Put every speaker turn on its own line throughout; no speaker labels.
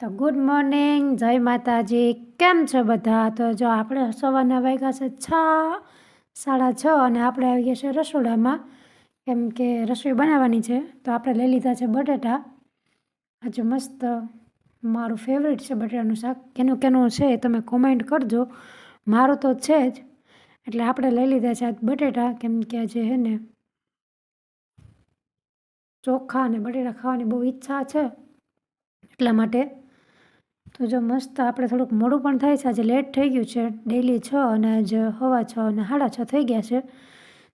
તો good morning જય માતાજી. કેમ છો બધા? તો જો આપણે સવારના વાગ્યા છે છ, સાડા છ અને આપણે આવી ગયા છે રસોડામાં. કેમ કે રસોઈ બનાવવાની છે, તો આપણે લઈ લીધા છે બટેટા. આજે મસ્ત મારું ફેવરેટ છે બટેટાનું શાક. કેનું કેનું છે તમે કોમેન્ટ કરજો. મારું તો છે જ. એટલે આપણે લઈ લીધા છે બટેટા. કેમ કે આજે હે ને ચોખા અને બટેટા ખાવાની બહુ ઈચ્છા છે એટલા માટે તો જો મસ્ત આપણે થોડુંક મોડું પણ થાય છે. આજે લેટ થઈ ગયું છે. ડેલી છ અને આજે હવા છ અને સાડા છ થઈ ગયા છે.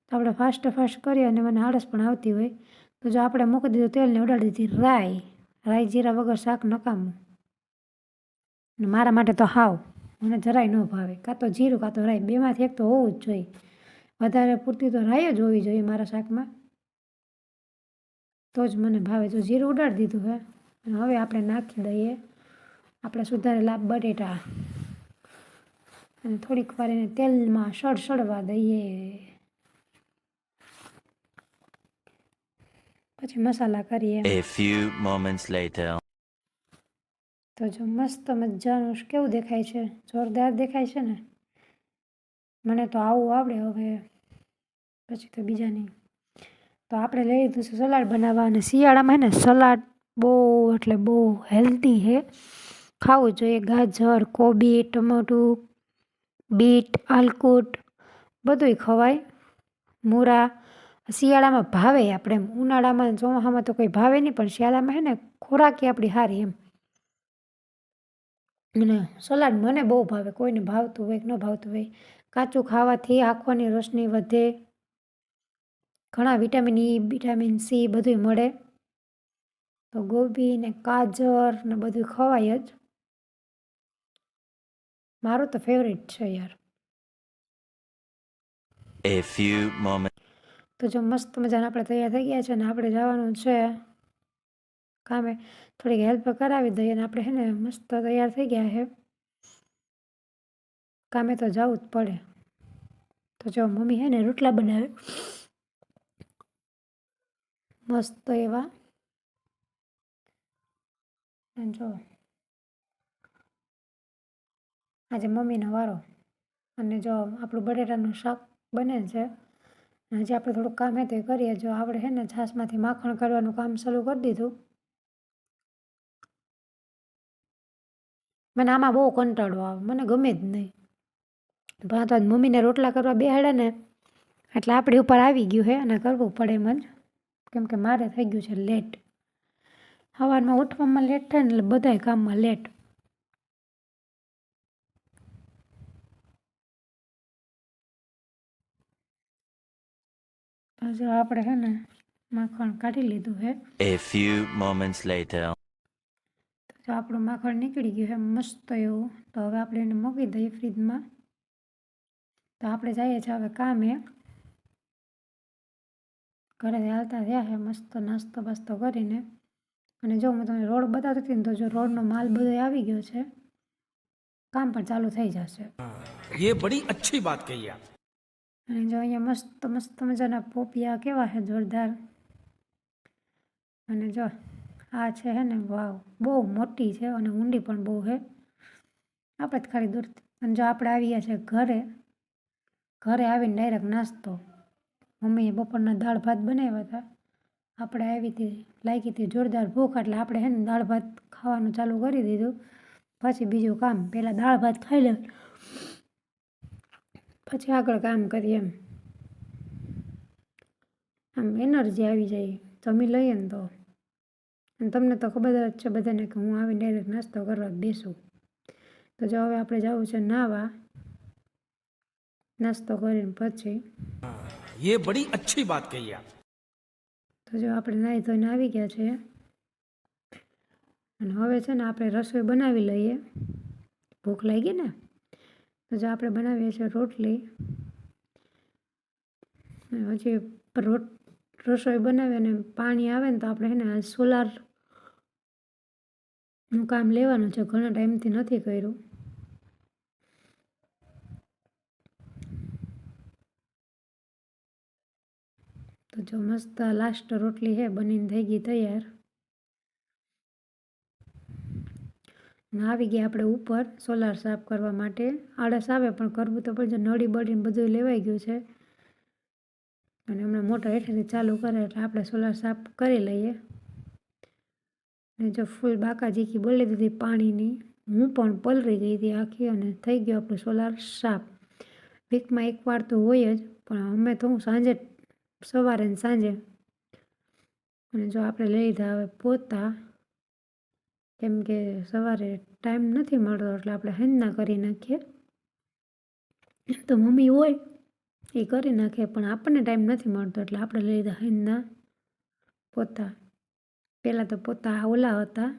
તો આપણે ફાસ્ટ ફાસ્ટ કરીએ અને મને આળસ પણ આવતી હોય. તો જો આપણે મૂકી દીધું તેલને ઉડાડી દીધી રાઈ. રાઈ જીરા વગર શાક નકામું મારા માટે તો હાવ. મને જરાય ન ભાવે. કાં તો જીરું, કાં તો રાઈ. બેમાંથી એક તો હોવું જ જોઈએ. વધારે પૂરતી તો રાઈ જ હોવી જોઈએ મારા શાકમાં. તો જ મને ભાવે. જો જીરું ઉડાડી દીધું હે. અને હવે આપણે નાખી દઈએ. આપણે સુધારેલા બટેટા અને થોડીક વાર એને તેલમાં સડસડવા દઈએ. પછી મસાલા કરીએ.
A few moments later.
તો જો મસ્ત મજાનું કેવું દેખાય છે? જોરદાર દેખાય છે ને? મને તો આવું આવડે હવે. પછી તો બીજા નહીં તો આપણે લઈ લીધું છે સલાડ બનાવવા અને શિયાળામાં ને સલાડ બહુ એટલે બહુ હેલ્ધી છે. ખાવું જોઈએ. ગાજર, કોબી, ટમેટું, બીટ, આલકુટ બધુંય ખવાય. મૂરા, શિયાળામાં ભાવે આપણે એમ. ઉનાળામાં ચોમાસામાં તો કંઈ ભાવે નહીં, પણ શિયાળામાં હે ને ખોરાકી આપણી સારી એમ. અને સલાડ મને બહુ ભાવે. કોઈને ભાવતું હોય કે ન ભાવતું હોય, કાચું ખાવાથી આંખોની રોશની વધે. ઘણા વિટામિન ઈ, વિટામિન સી બધુંય મળે. તો ગોબી ને ગાજર ને બધું ખવાય જ. મારું તો ફેવરેટ છે યાર.
A few moments.
તો જો મસ્ત મજાના આપણે તૈયાર થઈ ગયા છે અને આપણે જવાનું છે કામે. થોડીક હેલ્પ કરાવી દઈએ અને આપણે હે ને મસ્ત તૈયાર થઈ ગયા છે. કામે તો જવું જ પડે. તો જો મમ્મી હે ને રોટલા બનાવે. મસ્ત એવા. જો આજે મમ્મીનો વારો. અને જો આપણું બટેટાનું શાક બને છે હજી આપણે થોડુંક કામ હે તો એ કરીએ. જો આપણે છે ને છાશમાંથી માખણ કાઢવાનું કામ શરૂ કરી દીધું. મને આમાં બહુ કંટાળો આવે, મને ગમે જ નહીં. પણ તો મમ્મીને રોટલા કરવા બેહાડે ને, એટલે આપણી ઉપર આવી ગયું છે અને કરવું પડે એમ જ. કેમ કે મારે થઈ ગયું છે લેટ. સવારમાં ઉઠવામાં લેટ થાય ને એટલે બધાય કામમાં લેટ. જો આપણે હે ને માખણ કાઢી લીધું હે.
A few moments later.
તો આપણું માખણ નીકળી ગયું હે મસ્ત એવું તો હવે આપણે એને મૂકી દઈએ ફ્રીજમાં. તો આપણે જઈએ છીએ હવે કામે. ઘરે હાલતા રહ્યા હે મસ્ત નાસ્તો બાસ્તો કરીને. અને જો હું તમને રોડ બતાવતી હતી ને તો જો રોડનો માલ બધો આવી ગયો છે કામ પણ ચાલુ થઈ જશે.
યે બડી અચ્છી વાત કહી આપ.
અને જો અહીંયા મસ્ત મસ્ત મજાના પોપિયા કેવા છે જોરદાર. અને જો આ છે હે ને, વાવ, બહુ મોટી છે અને ઊંડી પણ બહુ છે. આપણે જ ખાલી દૂર અને જો આપણે આવીએ છીએ ઘરે ઘરે આવીને ડાયરેક્ટ નાસ્તો. મમ્મીએ બપોરના દાળ ભાત બનાવ્યા હતા. આપણે આવી હતી, લાગી હતી જોરદાર ભૂખ, એટલે આપણે હે ને દાળ ભાત ખાવાનું ચાલુ કરી દીધું. પછી બીજું કામ, પહેલાં દાળ ભાત ખાઈ લે પછી આગળ કામ કરીએ એમ આમ એનર્જી આવી જાય જમી લઈએ ને તો અને તમને તો ખબર જ છે બધાને કે હું આવીને ડાયરેક્ટ નાસ્તો કરવા જ બેસું તો જો હવે આપણે જવું છે નાવા નાસ્તો કરીને પછી
ये बड़ी अच्छी बात कही आप
તો જો આપણે નાહી ધોઈને આવી ગયા છે અને હવે છે ને આપણે રસોઈ બનાવી લઈએ ભૂખ લાગી ને તો જો આપણે બનાવીએ છીએ રોટલી પછી રોટ, રસોઈ બનાવી અને પાણી આવે ને તો આપણે છે સોલારનું કામ લેવાનું છે. ઘણા ટાઈમથી નથી કર્યું. તો જો મસ્ત લાસ્ટ રોટલી છે, બનીને થઈ ગઈ તૈયાર. આવી ગયા આપણે ઉપર, સોલાર સાફ કરવા માટે. આળસ આવે પણ કરવું તો પડશે નળી બળીને બધું લેવાઈ ગયું છે. અને હમણાં મોટર હેઠળથી ચાલુ કરે એટલે આપણે સોલાર સાફ કરી લઈએ. અને જો ફૂલ બાકા બાકાજીકી બોલી દીધી પાણીની, હું પણ પલરી ગઈ હતી આખી અને થઈ ગયો આપણું સોલાર સાફ. વીકમાં એકવાર તો હોય જ, પણ અમે તો હું સાંજે, સવારે ને સાંજે. અને જો આપણે લઈ લીધા હવે પોતા કેમ કે સવારે ટાઈમ નથી મળતો એટલે આપણે હેન્ના કરી નાખીએ. તો મમ્મી હોય, એ કરી નાખે, પણ આપણને ટાઈમ નથી મળતો એટલે આપણે લઈ લીધા હેન્ના પોતા. પહેલાં તો પોતા ઓલા હતા,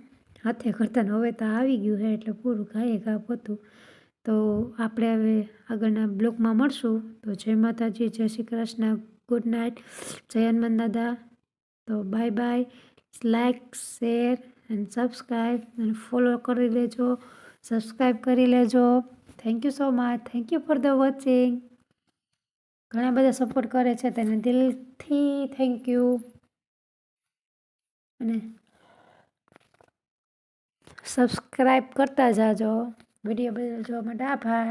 હાથે કરતા હવે તો આવી ગયું છે એટલે પૂરું ઘાએ ઘા પોતું. તો આપણે હવે આગળના બ્લોકમાં મળશું. તો જય માતાજી, જય શ્રી કૃષ્ણ ગુડ નાઇટ જય હનુમાન દાદા. તો bye bye like share and subscribe અને ફોલો કરી લેજો. સબસ્ક્રાઈબ કરી લેજો. Thank you so much thank you for the watching ઘણા બધા સપોર્ટ કરે છે તેને દિલથી થેન્ક યુ અને સબસ્ક્રાઈબ કરતા જાજો. વીડિયો બદલ જોવા માટે આભાર.